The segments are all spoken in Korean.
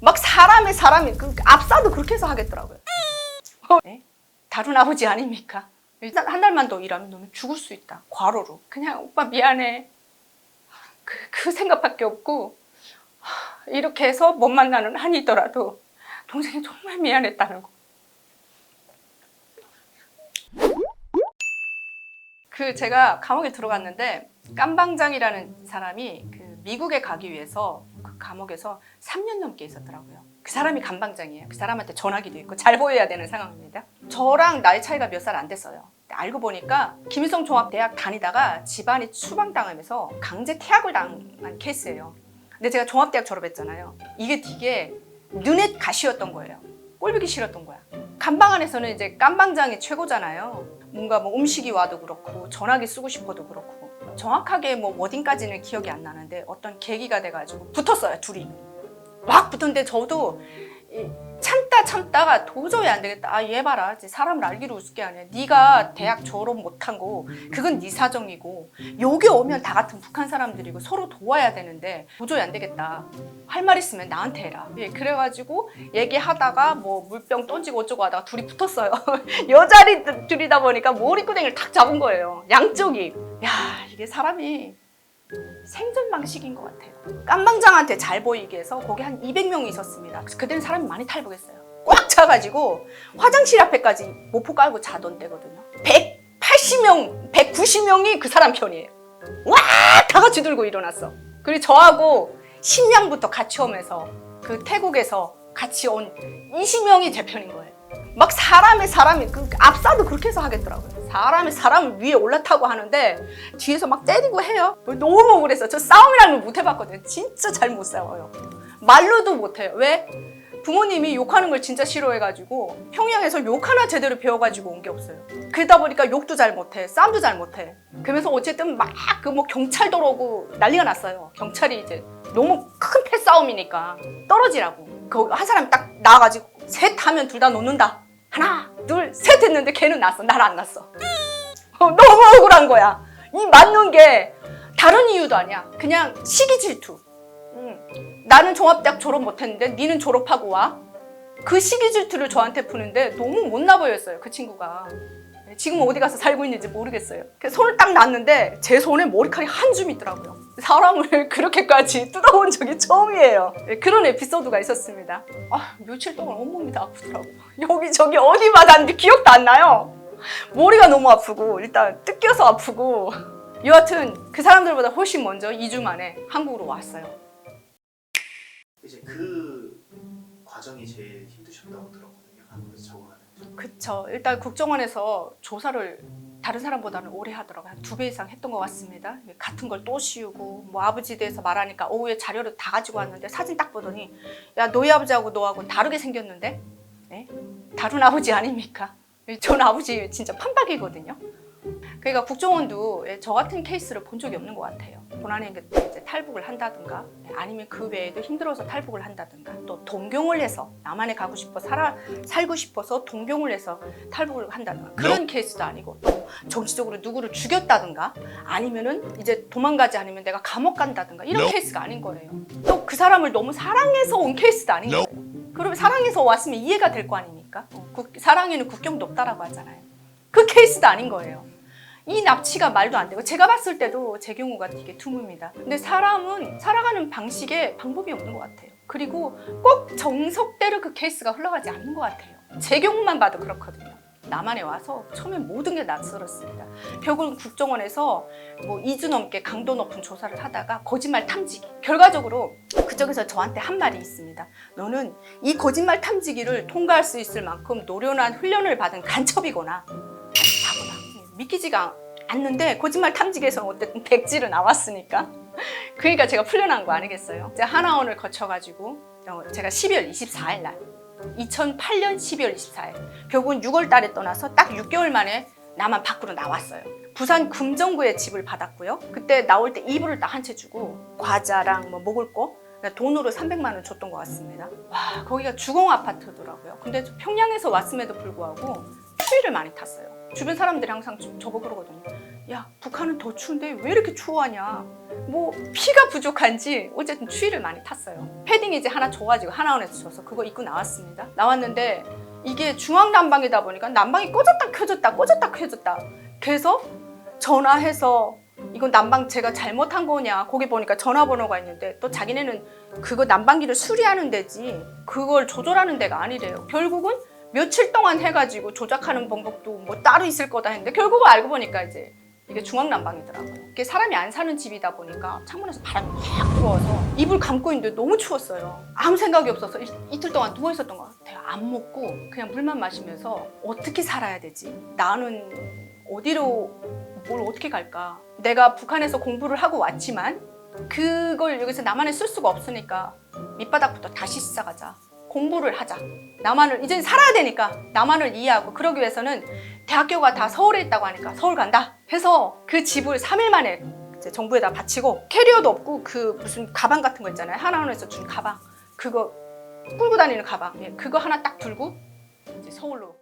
막 사람의 사람이 그 압사도 그렇게 해서 하겠더라고요. 어, 네? 다른 아버지 아닙니까? 일단 한 달만 더 일하면 너는 죽을 수 있다. 과로로. 그냥 오빠 미안해. 그, 그 생각밖에 없고 하, 이렇게 해서 못 만나는 한이더라도 동생이 정말 미안했다는 거. 그 제가 감옥에 들어갔는데 깜방장이라는 사람이 그 미국에 가기 위해서 그 감옥에서 3년 넘게 있었더라고요. 그 사람이 감방장이에요. 그 사람한테 전화기도 있고 잘 보여야 되는 상황입니다. 저랑 나이 차이가 몇 살 안 됐어요. 알고 보니까 김일성 종합대학 다니다가 집안이 추방당하면서 강제 퇴학을 당한 케이스예요. 근데 제가 종합대학 졸업했잖아요. 이게 되게 눈에 가시였던 거예요. 꼴보기 싫었던 거야. 감방 안에서는 이제 깜방장이 최고잖아요. 뭔가 뭐 음식이 와도 그렇고 전화기 쓰고 싶어도 그렇고 정확하게 뭐 워딩까지는 기억이 안 나는데 어떤 계기가 돼가지고 붙었어요 둘이. 막 붙었는데 저도 이 참다 참다가 도저히 안 되겠다. 아 얘 봐라, 사람을 알기로 우습게 하네. 네가 대학 졸업 못한 거 그건 네 사정이고 여기 오면 다 같은 북한 사람들이고 서로 도와야 되는데 도저히 안 되겠다. 할 말 있으면 나한테 해라. 예, 그래가지고 얘기하다가 뭐 물병 던지고 어쩌고 하다가 둘이 붙었어요. 여자리 둘이다 보니까 머리끄댕이를 탁 잡은 거예요. 양쪽이. 야 이게 사람이 생존 방식인 것 같아요. 깜방장한테 잘 보이게 해서 거기 한 200명이 있었습니다. 그때는 사람이 많이 탈북했어요. 꽉 차가지고 화장실 앞에까지 모포 깔고 자던 때거든요. 180명, 190명이 그 사람 편이에요. 와! 다 같이 들고 일어났어. 그리고 저하고 심양부터 같이 오면서 그 태국에서 같이 온 20명이 제 편인 거예요. 막 사람의 사람이 그 압사도 그렇게 해서 하겠더라고요. 사람의 사람을 위에 올라타고 하는데 뒤에서 막 때리고 해요. 너무 억울했어. 저 싸움이라는 걸 못 해봤거든요. 진짜 잘 못 싸워요. 말로도 못 해요. 왜? 부모님이 욕하는 걸 진짜 싫어해가지고 평양에서 욕 하나 제대로 배워가지고 온 게 없어요. 그러다 보니까 욕도 잘 못해, 싸움도 잘 못해. 그러면서 어쨌든 막 그 뭐 경찰 들어오고 난리가 났어요. 경찰이 이제 너무 큰 패싸움이니까 떨어지라고. 그 한 사람이 딱 나와가지고 셋 하면 둘 다 놓는다. 하나, 둘, 셋 했는데 걔는 났어. 날 안 났어. 어, 너무 억울한 거야. 이 맞는 게 다른 이유도 아니야. 그냥 시기 질투. 음, 나는 종합대학 졸업 못했는데 니는 졸업하고 와. 그 시기 질투를 저한테 푸는데 너무 못나 보였어요. 그 친구가. 지금 어디 가서 살고 있는지 모르겠어요. 손을 딱 놨는데 제 손에 머리카락이 한 줌 있더라고요. 사람을 그렇게까지 뜯어본 적이 처음이에요. 네, 그런 에피소드가 있었습니다. 아, 며칠 동안 온몸이 다 아프더라고. 여기저기 어디 맞았는지 기억도 안 나요. 머리가 너무 아프고 일단 뜯겨서 아프고 여하튼 그 사람들보다 훨씬 먼저 2주 만에 한국으로 왔어요. 이제 그 과정이 제일 힘드셨다고 들었거든요. 한국에서 적응하는. 그쵸. 일단 국정원에서 조사를 다른 사람보다는 오래 하더라고요. 한 두 배 이상 했던 것 같습니다. 같은 걸 또 씌우고, 뭐 아버지에 대해서 말하니까 오후에 자료를 다 가지고 왔는데 사진 딱 보더니, 야, 너희 아버지하고 너하고 다르게 생겼는데? 네? 다른 아버지 아닙니까? 전 아버지 진짜 판박이거든요. 그러니까 국정원도 저 같은 케이스를 본 적이 없는 것 같아요. 고난의 그때 이제 탈북을 한다든가 아니면 그 외에도 힘들어서 탈북을 한다든가 또 동경을 해서 남한에 가고 싶어 살아 살고 싶어서 동경을 해서 탈북을 한다든가 그런 케이스도 아니고 또 정치적으로 누구를 죽였다든가 아니면은 이제 도망가지 않으면 내가 감옥 간다든가 이런 케이스가 아닌 거예요. 또 그 사람을 너무 사랑해서 온 케이스도 아닌 거예요. 그러면 사랑해서 왔으면 이해가 될 거 아닙니까? 어, 국- 사랑에는 국경도 없다라고 하잖아요. 그 케이스도 아닌 거예요. 이 납치가 말도 안 되고 제가 봤을 때도 제 경우가 되게 드뭅니다. 근데 사람은 살아가는 방식에 방법이 없는 것 같아요. 그리고 꼭 정석대로 그 케이스가 흘러가지 않는 것 같아요. 제 경우만 봐도 그렇거든요. 남한에 와서 처음에 모든 게 낯설었습니다. 결국은 국정원에서 뭐 2주 넘게 강도 높은 조사를 하다가 거짓말 탐지기. 결과적으로 그쪽에서 저한테 한 말이 있습니다. 너는 이 거짓말 탐지기를 통과할 수 있을 만큼 노련한 훈련을 받은 간첩이거나 믿기지가 않는데 거짓말 탐지기에서는 어쨌든 백지로 나왔으니까 그러니까 제가 풀려난 거 아니겠어요? 이제 하나원을 거쳐가지고 어, 제가 12월 24일 날 2008년 12월 24일 결국은 6월 달에 떠나서 딱 6개월 만에 남한 밖으로 나왔어요. 부산 금정구에 집을 받았고요. 그때 나올 때 이불을 딱 한 채 주고 과자랑 뭐 먹을 거 돈으로 300만 원 줬던 것 같습니다. 와 거기가 주공 아파트더라고요. 근데 저 평양에서 왔음에도 불구하고 추위를 많이 탔어요. 주변 사람들이 항상 저- 저보고 그러거든요. 야 북한은 더 추운데 왜 이렇게 추워하냐? 뭐 피가 부족한지 어쨌든 추위를 많이 탔어요. 패딩 이제 하나 줘가지고 하나원에서 줘서 그거 입고 나왔습니다. 나왔는데 이게 중앙 난방이다 보니까 난방이 꺼졌다 켜졌다 꺼졌다 켜졌다. 그래서 전화해서 이건 난방 제가 잘못한 거냐? 거기 보니까 전화번호가 있는데 또 자기네는 그거 난방기를 수리하는 데지 그걸 조절하는 데가 아니래요. 결국은 며칠 동안 해가지고 조작하는 방법도 뭐 따로 있을 거다 했는데 결국은 알고 보니까 이제 이게 중앙 난방이더라고요. 이게 사람이 안 사는 집이다 보니까 창문에서 바람이 확 들어와서 이불 감고 있는데 너무 추웠어요. 아무 생각이 없어서 이, 이틀 동안 누워 있었던 것 같아요. 안 먹고 그냥 물만 마시면서 어떻게 살아야 되지? 나는 어디로 뭘 어떻게 갈까? 내가 북한에서 공부를 하고 왔지만 그걸 여기서 나만에 쓸 수가 없으니까 밑바닥부터 다시 시작하자. 공부를 하자. 나만을 이제 살아야 되니까 나만을 이해하고 그러기 위해서는 대학교가 다 서울에 있다고 하니까 서울 간다 해서 그 집을 3일 만에 정부에다 바치고 캐리어도 없고 그 무슨 가방 같은 거 있잖아요 하나원에서 준 가방 그거 끌고 다니는 가방 예, 그거 하나 딱 들고 이제 서울로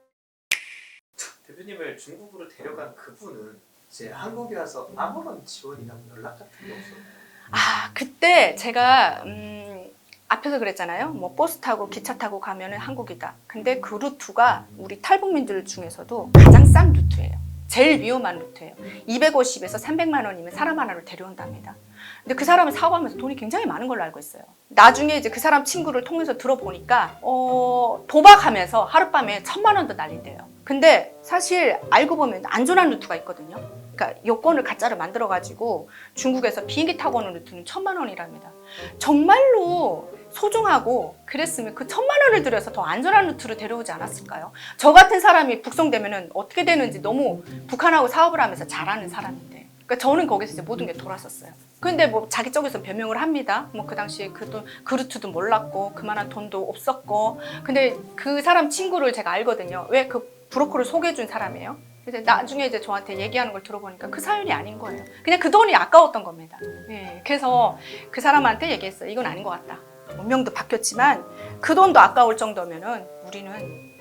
대표님을 중국으로 데려간 그분은 이제 한국에 와서 아무런 지원이나 연락 같은 게 없었나요? 아 그때 제가 음, 앞에서 그랬잖아요. 뭐 버스 타고 기차 타고 가면은 한국이다. 근데 그 루트가 우리 탈북민들 중에서도 가장 싼 루트예요. 제일 위험한 루트예요. 250에서 300만 원이면 사람 하나를 데려온답니다. 근데 그 사람을 사고하면서 돈이 굉장히 많은 걸로 알고 있어요. 나중에 이제 그 사람 친구를 통해서 들어보니까 어, 도박하면서 하룻밤에 천만 원도 날린대요. 근데 사실 알고 보면 안전한 루트가 있거든요 그러니까 여권을 가짜로 만들어 가지고 중국에서 비행기 타고 오는 루트는 천만 원이랍니다. 정말로 소중하고 그랬으면 그 천만 원을 들여서 더 안전한 루트로 데려오지 않았을까요? 저 같은 사람이 북송되면은 어떻게 되는지 너무 북한하고 사업을 하면서 잘하는 사람인데. 그러니까 저는 거기서 이제 모든 게 돌았었어요. 근데 뭐 자기 쪽에서 변명을 합니다. 뭐 그 당시에 그, 돈, 그 루트도 몰랐고 그만한 돈도 없었고. 근데 그 사람 친구를 제가 알거든요. 왜 그 브로커를 소개해준 사람이에요? 이제 나중에 이제 저한테 얘기하는 걸 들어보니까 그 사연이 아닌 거예요. 그냥 그 돈이 아까웠던 겁니다. 예, 그래서 그 사람한테 얘기했어요. 이건 아닌 것 같다. 운명도 바뀌었지만 그 돈도 아까울 정도면은 우리는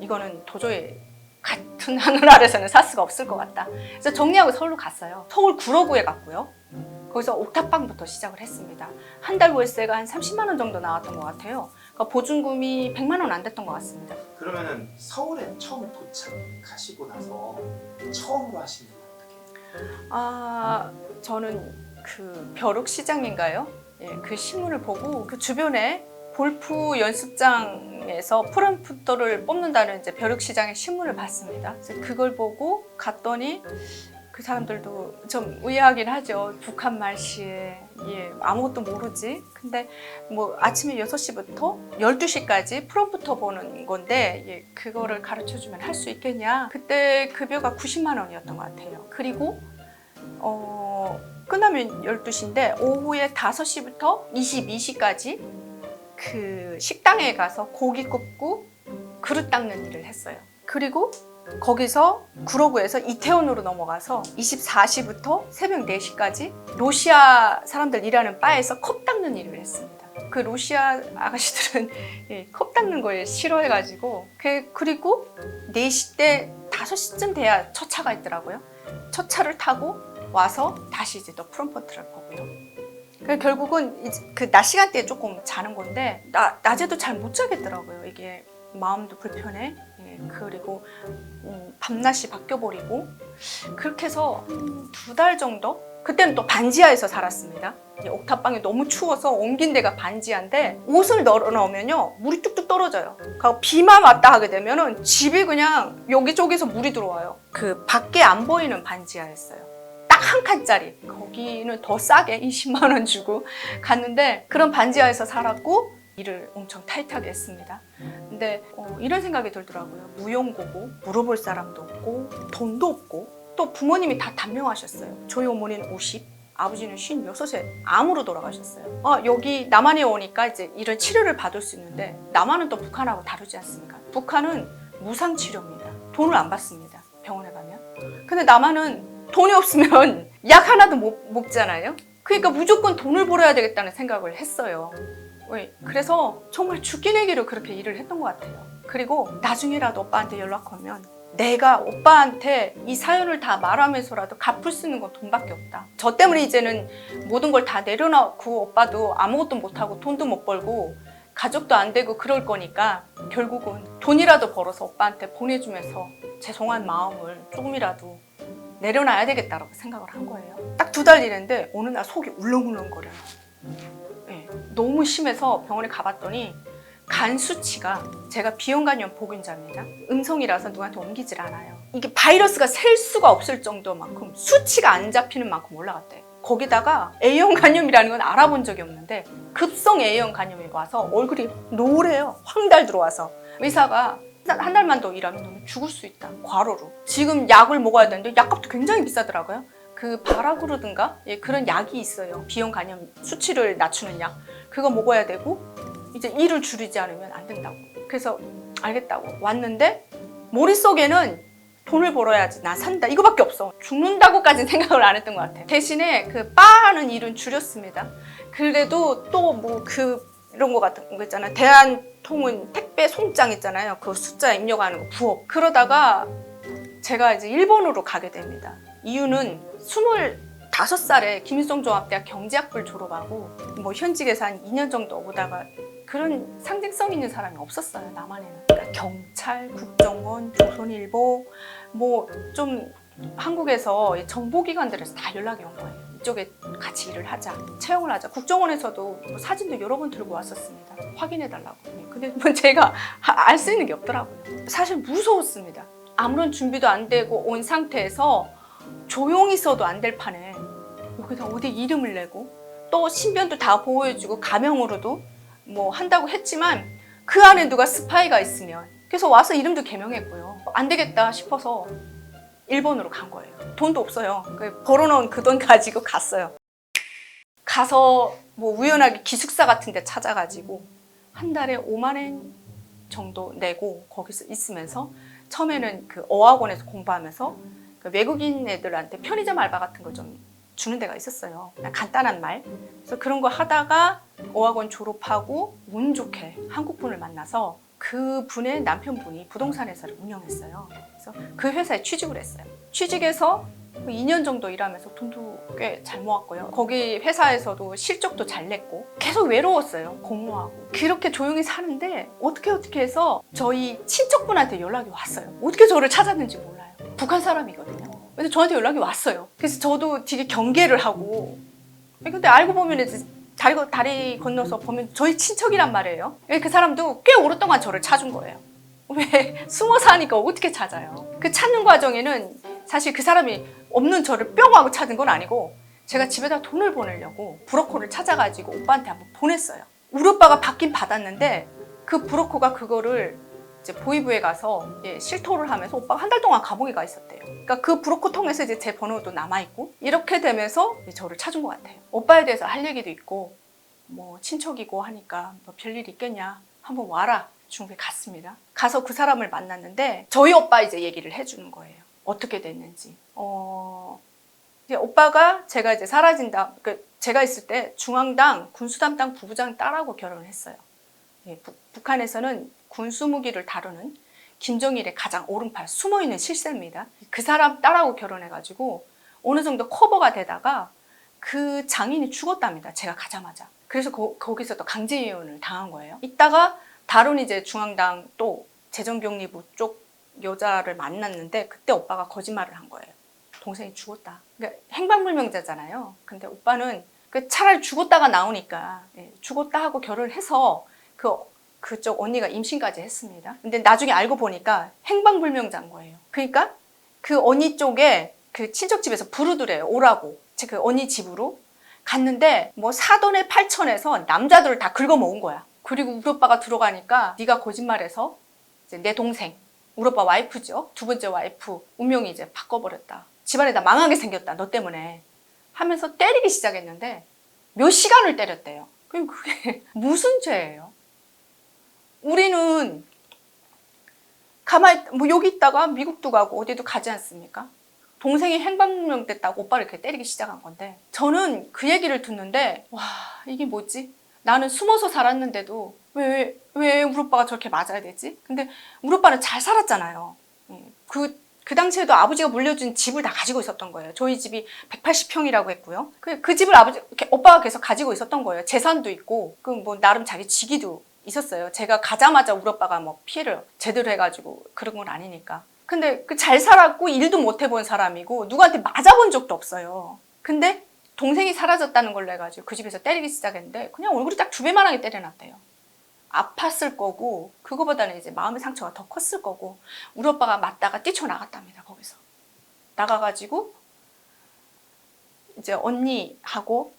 이거는 도저히 같은 하늘 아래서는 살 수가 없을 것 같다. 그래서 정리하고 서울로 갔어요. 서울 구로구에 갔고요. 거기서 옥탑방부터 시작을 했습니다. 한 달 월세가 한 30만 원 정도 나왔던 것 같아요. 그러니까 보증금이 100만 원 안 됐던 것 같습니다. 그러면은 서울에 처음 도착하시고 나서 처음으로 하신 일은 어떻게? 아, 저는 그 벼룩 시장인가요? 예, 그 신문을 보고 그 주변에 골프 연습장에서 프롬프터를 뽑는다는 이제 벼룩 시장의 신문을 봤습니다. 그래서 그걸 보고 갔더니 그 사람들도 좀 의아하긴 하죠. 북한 말씨에 예, 아무것도 모르지. 근데 뭐 아침에 6시부터 12시까지 프롬프터 보는 건데 예, 그거를 가르쳐 주면 할 수 있겠냐? 그때 급여가 90만 원이었던 것 같아요. 그리고 어, 끝나면 12시인데 오후에 5시부터 22시까지 그 식당에 가서 고기 굽고 그릇 닦는 일을 했어요. 그리고 거기서 구로구에서 이태원으로 넘어가서 24시부터 새벽 4시까지 로시아 사람들 일하는 바에서 컵 닦는 일을 했습니다. 그 로시아 아가씨들은 예, 컵 닦는 걸 싫어해가지고 그, 그리고 4시 때 5시쯤 돼야 첫 차가 있더라고요. 첫 차를 타고 와서 다시 이제 또 프롬포트를 보고요. 그 결국은 그 낮 시간대에 조금 자는 건데 나, 낮에도 잘 못 자겠더라고요. 이게 마음도 불편해. 예, 그리고 음, 밤낮이 바뀌어버리고 그렇게 해서 두 달 정도? 그때는 또 반지하에서 살았습니다. 옥탑방이 너무 추워서 옮긴 데가 반지하인데 옷을 널어 놓으면요 물이 뚝뚝 떨어져요. 그러니까 비만 왔다 하게 되면은 집이 그냥 여기저기서 물이 들어와요. 그 밖에 안 보이는 반지하였어요. 딱 한 칸짜리. 거기는 더 싸게 20만 원 주고 갔는데 그런 반지하에서 살았고 일을 엄청 타이트하게 했습니다. 근데 어, 이런 생각이 들더라고요. 무용고고 물어볼 사람도 없고 돈도 없고 또 부모님이 다 단명하셨어요. 저희 어머니는 50, 아버지는 56에 암으로 돌아가셨어요. 아, 여기 남한에 오니까 이제 이런 치료를 받을 수 있는데 남한은 또 북한하고 다르지 않습니까? 북한은 무상 치료입니다. 돈을 안 받습니다. 병원에 가면. 근데 남한은 돈이 없으면 약 하나도 못 먹잖아요. 그러니까 무조건 돈을 벌어야 되겠다는 생각을 했어요. 왜? 그래서 정말 죽기 내기로 그렇게 일을 했던 것 같아요. 그리고 나중에라도 오빠한테 연락 오면 내가 오빠한테 이 사연을 다 말하면서라도 갚을 수 있는 건 돈밖에 없다. 저 때문에 이제는 모든 걸 다 내려놓고 오빠도 아무것도 못하고 돈도 못 벌고 가족도 안 되고 그럴 거니까 결국은 돈이라도 벌어서 오빠한테 보내주면서 죄송한 마음을 조금이라도 내려놔야 되겠다라고 생각을 한 거예요. 딱 두 달 일했는데 어느 날 속이 울렁울렁거려요. 예, 너무 심해서 병원에 가봤더니 간 수치가 제가 비형간염 보균자입니다. 음성이라서 누구한테 옮기질 않아요. 이게 바이러스가 셀 수가 없을 정도만큼 수치가 안 잡히는 만큼 올라갔대. 거기다가 A형 간염이라는 건 알아본 적이 없는데 급성 A형 간염이 와서 얼굴이 노래요. 황달 들어와서 의사가 한 달만 더 일하면 너는 죽을 수 있다. 과로로. 지금 약을 먹어야 되는데 약값도 굉장히 비싸더라고요. 그 바라구르든가 예, 그런 약이 있어요. 비형 간염 수치를 낮추는 약. 그거 먹어야 되고 이제 일을 줄이지 않으면 안 된다고. 그래서 알겠다고 왔는데 머릿속에는 돈을 벌어야지 난 산다. 이거밖에 없어. 죽는다고까지는 생각을 안 했던 것 같아요 대신에 그 바하는 일은 줄였습니다. 그래도 또 뭐 그 이런 거 같은 거 있잖아요. 대한통운 택배 송장 있잖아요. 그 숫자 입력하는 거 부업 그러다가 제가 이제 일본으로 가게 됩니다. 이유는 25살에 김일성 종합대학 경제학부를 졸업하고 뭐 현직에서 한 2년 정도 오다가 그런 상징성 있는 사람이 없었어요 남한에는 그러니까 경찰, 국정원, 조선일보 뭐 좀 한국에서 정보기관들에서 다 연락이 온 거예요. 이쪽에 같이 일을 하자 채용을 하자. 국정원에서도 뭐 사진도 여러 번 들고 왔었습니다. 확인해 달라고. 근데 뭐 제가 알 수 있는 게 없더라고요. 사실 무서웠습니다. 아무런 준비도 안 되고 온 상태에서 조용히 있어도 안 될 판에 여기다 어디 이름을 내고 또 신변도 다 보호해주고 가명으로도 뭐 한다고 했지만 그 안에 누가 스파이가 있으면 그래서 와서 이름도 개명했고요. 안 되겠다 싶어서 일본으로 간 거예요. 돈도 없어요. 그 벌어놓은 그 돈 가지고 갔어요. 가서 뭐 우연하게 기숙사 같은 데 찾아가지고 한 달에 5만 엔 정도 내고 거기서 있으면서 처음에는 그 어학원에서 공부하면서 그 외국인 애들한테 편의점 알바 같은 걸 좀 주는 데가 있었어요. 간단한 말. 그래서 그런 거 하다가 어학원 졸업하고 운 좋게 한국 분을 만나서 그 분의 남편분이 부동산 회사를 운영했어요. 그래서 그 회사에 취직을 했어요. 취직해서 2년 정도 일하면서 돈도 꽤 잘 모았고요. 거기 회사에서도 실적도 잘 냈고 계속 외로웠어요. 공허하고. 그렇게 조용히 사는데 어떻게 어떻게 해서 저희 친척분한테 연락이 왔어요. 어떻게 저를 찾았는지 몰라요. 북한 사람이거든요. 근데 저한테 연락이 왔어요. 그래서 저도 되게 경계를 하고 근데 알고 보면 이제 다리, 건- 다리 건너서 보면 저희 친척이란 말이에요. 그 사람도 꽤 오랫동안 저를 찾은 거예요. 왜 숨어 사니까 어떻게 찾아요? 그 찾는 과정에는 사실 그 사람이 없는 저를 뿅 하고 찾은 건 아니고 제가 집에다 돈을 보내려고 브로커를 찾아가지고 오빠한테 한번 보냈어요. 우리 오빠가 받긴 받았는데 그 브로커가 그거를 이제 보이부에 가서 예, 실토를 하면서 오빠가 한달 동안 감옥에 가 있었대요. 그러니까 그 브로커 통해서 이제 제 번호도 남아 있고 이렇게 되면서 저를 찾은 것 같아요. 오빠에 대해서 할 얘기도 있고 뭐 친척이고 하니까 뭐 별일 있겠냐 한번 와라 중국에 갔습니다. 가서 그 사람을 만났는데 저희 오빠 이제 얘기를 해주는 거예요. 어떻게 됐는지. 어 이제 오빠가 제가 이제 사라진다. 그 제가 있을 때 중앙당 군수담당 부부장 딸하고 결혼을 했어요. 예, 북, 북한에서는 군수 무기를 다루는 김정일의 가장 오른팔 숨어 있는 실세입니다. 그 사람 딸하고 결혼해가지고 어느 정도 커버가 되다가 그 장인이 죽었답니다. 제가 가자마자. 그래서 거, 거기서 또 강제 이혼을 당한 거예요. 이따가 다른 이제 중앙당 또 재정병리부 쪽 여자를 만났는데 그때 오빠가 거짓말을 한 거예요. 동생이 죽었다. 그러니까 행방불명자잖아요. 근데 오빠는 그 차라리 죽었다가 나오니까 예, 죽었다 하고 결혼을 해서 그 그쪽 언니가 임신까지 했습니다. 근데 나중에 알고 보니까 행방불명자인 거예요. 그러니까 그 언니 쪽에 그 친척 집에서 부르더래요. 오라고. 제 그 언니 집으로 갔는데 뭐 사돈의 팔천에서 남자들을 다 긁어모은 거야. 그리고 우리 오빠가 들어가니까 네가 거짓말해서 내 동생, 우리 오빠 와이프죠. 두 번째 와이프 운명이 이제 바꿔버렸다. 집안에 다 망하게 생겼다. 너 때문에 하면서 때리기 시작했는데 몇 시간을 때렸대요. 그럼 그게 무슨 죄예요? 우리는 가만히 뭐 여기 있다가 미국도 가고 어디도 가지 않습니까? 동생이 행방불명 됐다고 오빠를 이렇게 때리기 시작한 건데 저는 그 얘기를 듣는데 와 이게 뭐지? 나는 숨어서 살았는데도 왜, 왜 우리 오빠가 저렇게 맞아야 되지? 근데 우리 오빠는 잘 살았잖아요. 예, 그, 그 당시에도 아버지가 물려준 집을 다 가지고 있었던 거예요. 저희 집이 180평이라고 했고요. 그, 그 집을 아버지, 오빠가 계속 가지고 있었던 거예요. 재산도 있고, 그 뭐 나름 자기 직위도 있었어요. 제가 가자마자 우리 오빠가 뭐 피해를 제대로 해가지고 그런 건 아니니까. 근데 그 잘 살았고 일도 못 해본 사람이고 누구한테 맞아본 적도 없어요. 근데 동생이 사라졌다는 걸로 해가지고 그 집에서 때리기 시작했는데 그냥 얼굴이 딱 두 배만하게 때려놨대요. 아팠을 거고 그거보다는 이제 마음의 상처가 더 컸을 거고 우리 오빠가 맞다가 뛰쳐나갔답니다 거기서 나가가지고 이제 언니하고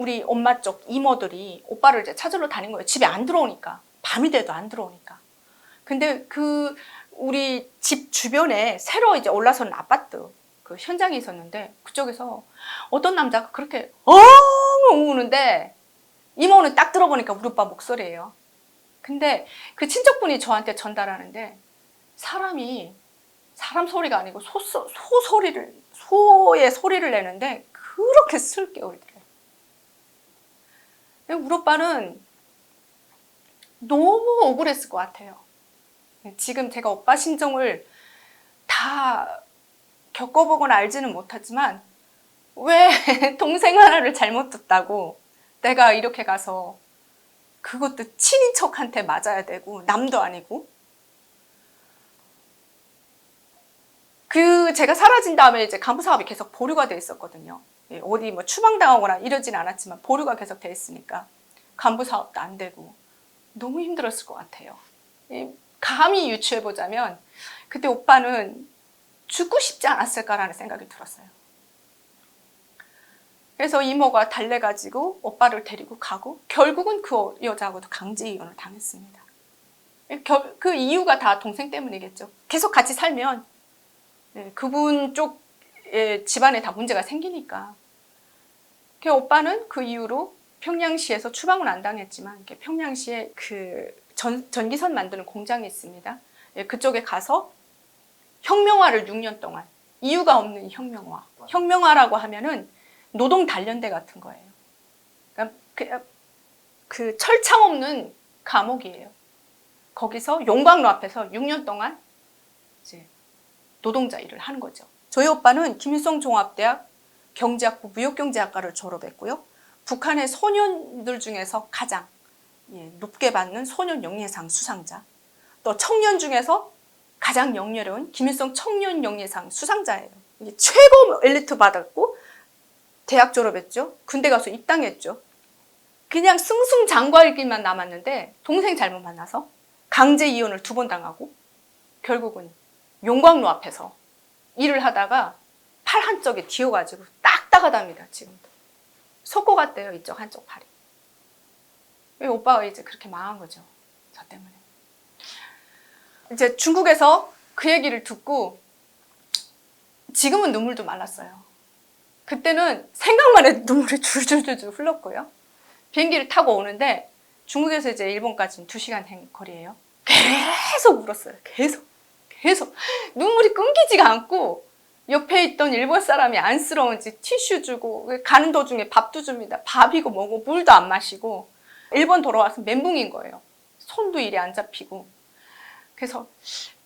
우리 엄마 쪽 이모들이 오빠를 이제 찾으러 다닌 거예요 집에 안 들어오니까 밤이 돼도 안 들어오니까 근데 그 우리 집 주변에 새로 이제 올라서는 아파트 그 현장이 있었는데 그쪽에서 어떤 남자가 그렇게 엉 우는데 이모는 딱 들어보니까 우리 오빠 목소리예요. 근데 그 친척분이 저한테 전달하는데 사람이 사람 소리가 아니고 소, 소, 소 소리를 소의 소리를 내는데 그렇게 울더래요. 근데 우리 오빠는 너무 억울했을 것 같아요. 지금 제가 오빠 심정을 다 겪어보거나 알지는 못하지만 왜 동생 하나를 잘못 뒀다고 내가 이렇게 가서 그것도 친인척한테 맞아야 되고 남도 아니고 그 제가 사라진 다음에 이제 간부 사업이 계속 보류가 돼 있었거든요. 예, 어디 뭐 추방당하거나 이러진 않았지만 보류가 계속 돼 있으니까 간부 사업도 안 되고 너무 힘들었을 것 같아요. 예, 감히 유추해 보자면 그때 오빠는 죽고 싶지 않았을까라는 생각이 들었어요. 그래서 이모가 달래가지고 오빠를 데리고 가고 결국은 그 여자하고도 강제 이혼을 당했습니다. 결- 그 이유가 다 동생 때문이겠죠. 계속 같이 살면 네, 그분 쪽 예, 집안에 다 문제가 생기니까. 그 오빠는 그 이후로 평양시에서 추방은 안 당했지만 평양시에 그 전, 전기선 만드는 공장이 있습니다. 예, 그쪽에 가서 혁명화를 6년 동안 이유가 없는 혁명화. 혁명화라고 하면은 노동 단련대 같은 거예요. 그러니까 그, 그 철창 없는 감옥이에요. 거기서 용광로 앞에서 6년 동안 이제 노동자 일을 하는 거죠. 저희 오빠는 김일성 종합대학 경제학부 무역경제학과를 졸업했고요. 북한의 소년들 중에서 가장 예, 높게 받는 소년 영예상 수상자. 또 청년 중에서 가장 영예로운 김일성 청년 영예상 수상자예요. 최고 엘리트 받았고 대학 졸업했죠. 군대 가서 입당했죠. 그냥 승승장구할 길만 남았는데 동생 잘못 만나서 강제 이혼을 두 번 당하고 결국은 용광로 앞에서 일을 하다가 팔 한쪽에 뒤어가지고 딱딱하답니다. 지금도 속고 갔대요. 이쪽 한쪽 팔이. 왜 오빠가 이제 그렇게 망한 거죠. 저 때문에. 이제 중국에서 그 얘기를 듣고 지금은 눈물도 말랐어요. 그때는 생각만 해도 눈물이 줄줄줄줄 흘렀고요. 비행기를 타고 오는데 중국에서 이제 일본까지는 2시간 행 거리예요. 계속 울었어요. 계속. 계속. 눈물이 끊기지가 않고 옆에 있던 일본 사람이 안쓰러운지 티슈 주고 가는 도중에 밥도 줍니다. 밥이고 뭐고 물도 안 마시고 일본 돌아와서 멘붕인 거예요. 손도 일이 안 잡히고. 그래서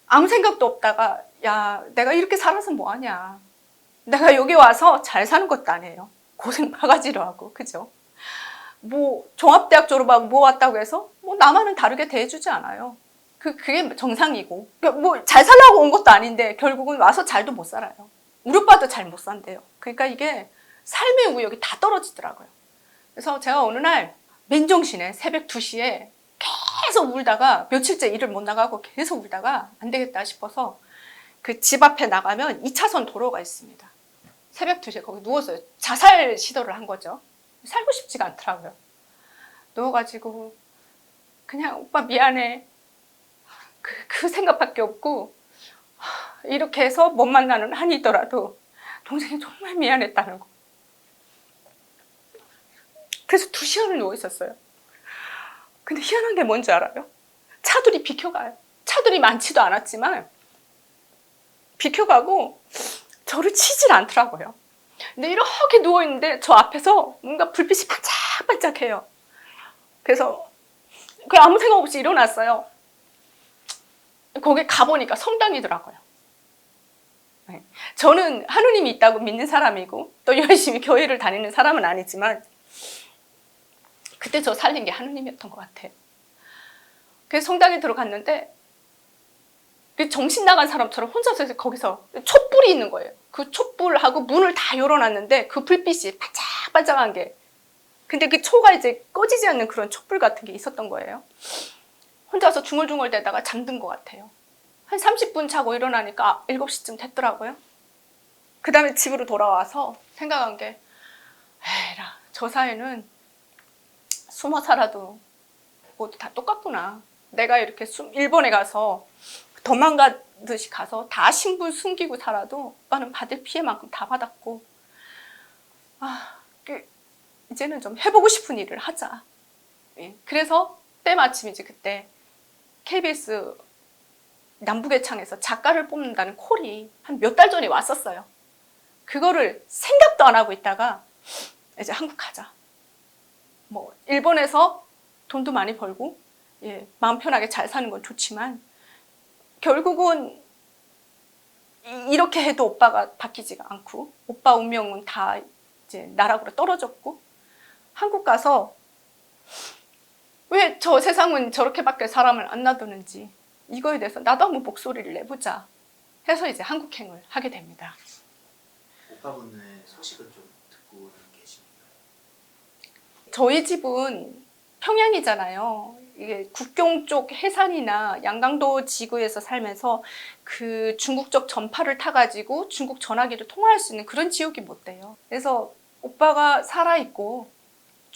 아무 생각도 없다가 야 내가 이렇게 살아서 뭐하냐. 내가 여기 와서 잘 사는 것도 아니에요. 고생 바가지로 하고 그죠? 뭐 종합대학 졸업하고 뭐 왔다고 해서 뭐 나만은 다르게 대해주지 않아요. 그 그게 정상이고 뭐잘 살라고 온 것도 아닌데 결국은 와서 잘도 못 살아요. 우리 오빠도 잘 못 산대요. 그러니까 이게 삶의 우역이 다 떨어지더라고요. 그래서 제가 어느 날 맨정신에 새벽 2시에 계속 울다가 며칠째 일을 못 나가고 계속 울다가 안 되겠다 싶어서 그 집 앞에 나가면 2차선 도로가 있습니다. 새벽 2시에 거기 누웠어요. 자살 시도를 한 거죠. 살고 싶지가 않더라고요. 누워가지고 그냥 오빠 미안해. 그, 그 생각밖에 없고 하, 이렇게 해서 못 만나는 한이더라도 동생이 정말 미안했다는 거. 그래서 두 시간을 누워 있었어요. 근데 희한한 게 뭔지 알아요? 차들이 비켜가요. 차들이 많지도 않았지만 비켜가고 저를 치질 않더라고요. 근데 이렇게 누워 있는데 저 앞에서 뭔가 불빛이 반짝반짝해요. 그래서 그냥 아무 생각 없이 일어났어요. 거기 가보니까 성당이더라고요. 네. 저는 하느님이 있다고 믿는 사람이고 또 열심히 교회를 다니는 사람은 아니지만 그때 저 살린 게 하느님이었던 것 같아요. 그래서 성당에 들어갔는데 그 정신 나간 사람처럼 혼자서 거기서 촛불이 있는 거예요. 그 촛불하고 문을 다 열어놨는데 그 불빛이 반짝반짝한 게 근데 그 초가 이제 꺼지지 않는 그런 촛불 같은 게 있었던 거예요. 혼자서 중얼중얼 대다가 잠든 것 같아요. 한 30분 자고 일어나니까 7시쯤 됐더라고요. 그 다음에 집으로 돌아와서 생각한 게 에라 저 사회는 숨어 살아도 모두 다 똑같구나. 내가 이렇게 숨, 일본에 가서 도망가듯이 가서 다 신분 숨기고 살아도 오빠는 받을 피해만큼 다 받았고 아 그, 이제는 좀 해보고 싶은 일을 하자. 예, 그래서 때마침 이제 그때 KBS 남북의 창에서 작가를 뽑는다는 콜이 한 몇 달 전에 왔었어요. 그거를 생각도 안 하고 있다가 이제 한국 가자. 뭐 일본에서 돈도 많이 벌고 예, 마음 편하게 잘 사는 건 좋지만 결국은 이- 이렇게 해도 오빠가 바뀌지가 않고 오빠 운명은 다 이제 나락으로 떨어졌고 한국 가서 왜 저 세상은 저렇게밖에 사람을 안 놔두는지 이거에 대해서 나도 한번 목소리를 내보자 해서 이제 한국행을 하게 됩니다. 오빠분의 소식은 좀 듣고 계십니까? 저희 집은 평양이잖아요. 이게 국경 쪽 해산이나 양강도 지구에서 살면서 그 중국적 전파를 타가지고 중국 전화기를 통화할 수 있는 그런 지역이 못 돼요. 그래서 오빠가 살아있고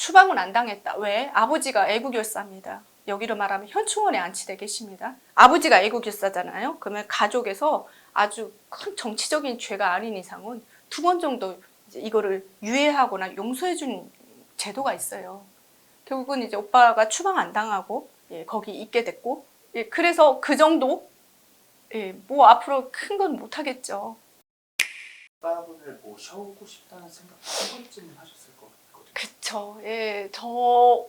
추방은 안 당했다. 왜? 아버지가 애국열사입니다. 여기로 말하면 현충원에 안치돼 계십니다. 아버지가 애국열사잖아요. 그러면 가족에서 아주 큰 정치적인 죄가 아닌 이상은 두 번 정도 이거를 유예하거나 용서해준 제도가 있어요. 결국은 이제 오빠가 추방 안 당하고 예, 거기 있게 됐고 예, 그래서 그 정도 예, 뭐 앞으로 큰 건 못하겠죠. 오빠분을 모셔오고 싶다는 생각 한 번쯤은 하셨을 것 같거든요. 그쵸. 예, 저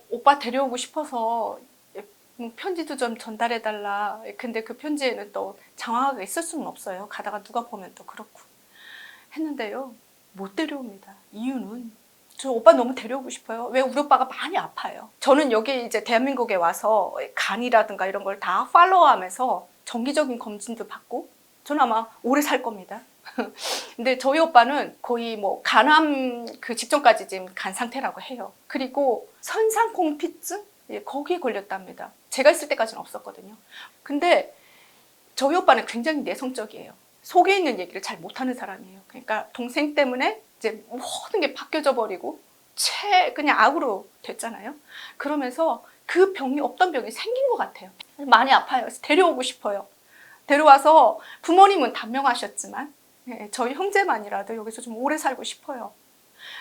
오빠 데려오고 싶어서 예, 뭐 편지도 좀 전달해달라. 예, 근데 그 편지에는 또 장화가 있을 수는 없어요. 가다가 누가 보면 또 그렇고. 했는데요. 못 데려옵니다. 이유는 저 오빠 너무 데려오고 싶어요. 왜 우리 오빠가 많이 아파요. 저는 여기 이제 대한민국에 와서 간이라든가 이런 걸 다 팔로우하면서 정기적인 검진도 받고 저는 아마 오래 살 겁니다. 근데 저희 오빠는 거의 뭐 간암 그 직전까지 지금 간 상태라고 해요. 그리고 선상공피증 예, 거기에 걸렸답니다. 제가 있을 때까지는 없었거든요. 근데 저희 오빠는 굉장히 내성적이에요. 속에 있는 얘기를 잘 못하는 사람이에요. 그러니까 동생 때문에 이제 모든 게 바뀌어져 버리고 채 그냥 악으로 됐잖아요. 그러면서 그 병이 없던 병이 생긴 것 같아요. 많이 아파요. 그래서 데려오고 싶어요. 데려와서 부모님은 단명하셨지만 예, 저희 형제만이라도 여기서 좀 오래 살고 싶어요.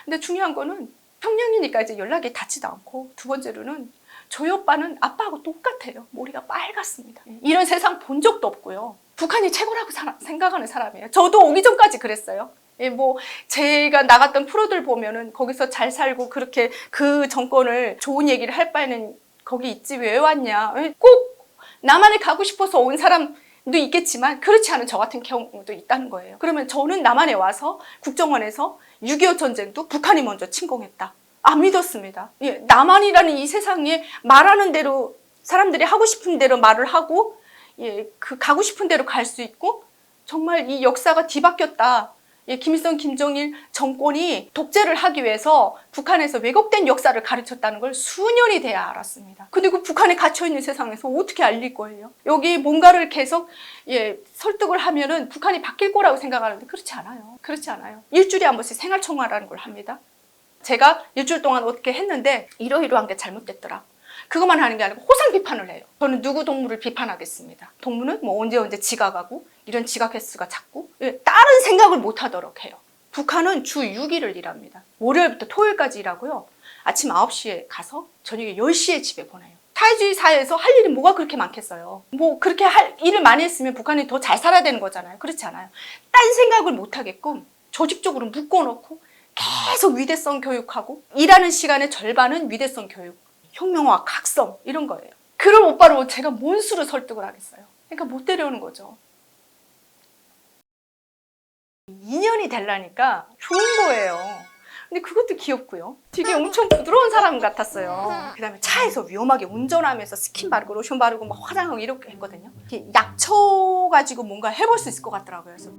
근데 중요한 거는 평양이니까 이제 연락이 닿지도 않고 두 번째로는 저희 오빠는 아빠하고 똑같아요. 머리가 빨갛습니다. 이런 세상 본 적도 없고요. 북한이 최고라고 사- 생각하는 사람이에요. 저도 오기 전까지 그랬어요. 예, 뭐 제가 나갔던 프로들 보면은 거기서 잘 살고 그렇게 그 정권을 좋은 얘기를 할 바에는 거기 있지 왜 왔냐. 예, 꼭 남한에 가고 싶어서 온 사람 도 있겠지만 그렇지 않은 저 같은 경우도 있다는 거예요. 그러면 저는 남한에 와서 국정원에서 6.25 전쟁도 북한이 먼저 침공했다. 안 믿었습니다. 예, 남한이라는 이 세상에 말하는 대로 사람들이 하고 싶은 대로 말을 하고 예, 그 가고 싶은 대로 갈 수 있고 정말 이 역사가 뒤바뀌었다. 예, 김일성, 김정일 정권이 독재를 하기 위해서 북한에서 왜곡된 역사를 가르쳤다는 걸 수년이 돼야 알았습니다. 근데 그 북한에 갇혀 있는 세상에서 어떻게 알릴 거예요? 여기 뭔가를 계속 예, 설득을 하면은 북한이 바뀔 거라고 생각하는데 그렇지 않아요. 그렇지 않아요. 일주일에 한 번씩 생활 청화라는 걸 합니다. 제가 일주일 동안 어떻게 했는데 이러이러한 게 잘못됐더라. 그것만 하는 게 아니고 호상 비판을 해요. 저는 누구 동물을 비판하겠습니다. 동물은 뭐 언제 언제 지각하고 이런 지각 횟수가 작고 예, 다른 생각을 못 하도록 해요. 북한은 주 6일을 일합니다. 월요일부터 토요일까지 일하고요. 아침 9시에 가서 저녁에 10시에 집에 보내요. 타이주의 사회에서 할 일이 뭐가 그렇게 많겠어요. 뭐 그렇게 할 일을 많이 했으면 북한이 더 잘 살아야 되는 거잖아요. 그렇지 않아요. 딴 생각을 못 하게끔 조직적으로 묶어놓고 계속 위대성 교육하고 일하는 시간의 절반은 위대성 교육, 혁명화, 각성 이런 거예요. 그런 오빠를 제가 뭔 수로 설득을 하겠어요. 그러니까 못 데려오는 거죠. 인연이 되려니까 좋은 거예요. 근데 그것도 귀엽고요. 되게 엄청 부드러운 사람 같았어요. 그 다음에 차에서 위험하게 운전하면서 스킨 바르고 로션 바르고 막 화장하고 이렇게 했거든요. 약초 가지고 뭔가 해볼 수 있을 것 같더라고요. 그래서